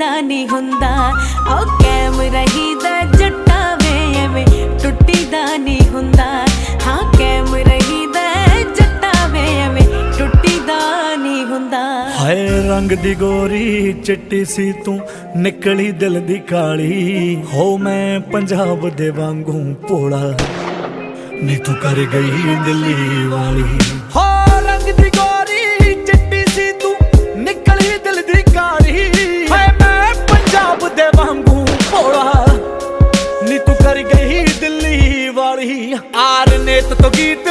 ਨਹੀਂ ਹੁੰਦਾ। ਓ ਕੈਮ ਰਹੀਦਾ ਜੱਟਾ ਵੇ ਐਵੇਂ ਟੁੱਟੀਦਾ ਨਹੀਂ ਹੁੰਦਾ। ਹਾਂ ਕੈਮ ਰਹੀਦਾ ਜੱਟਾ ਵੇ ਐਵੇਂ ਟੁੱਟੀਦਾ ਨਹੀਂ ਹੁੰਦਾ। ਹਾਏ ਰੰਗ ਦੀ ਗੋਰੀ ਚਿੱਟੀ ਸੀ ਤੂੰ ਨਿਕਲੀ ਦਿਲ ਦੀ ਕਾਲੀ। ਹੋ ਮੈਂ ਪੰਜਾਬ ਦੇ ਵਾਂਗੂ ਭੋਲਾ। ਨੀ ਤੂੰ ਕਰ ਗਈ ਦਿੱਲੀ ਵਾਲੀ। ਹੋ ਯਾਰ ਹੀ ਆਰ ਨੇ ਤੋ ਗੀਤ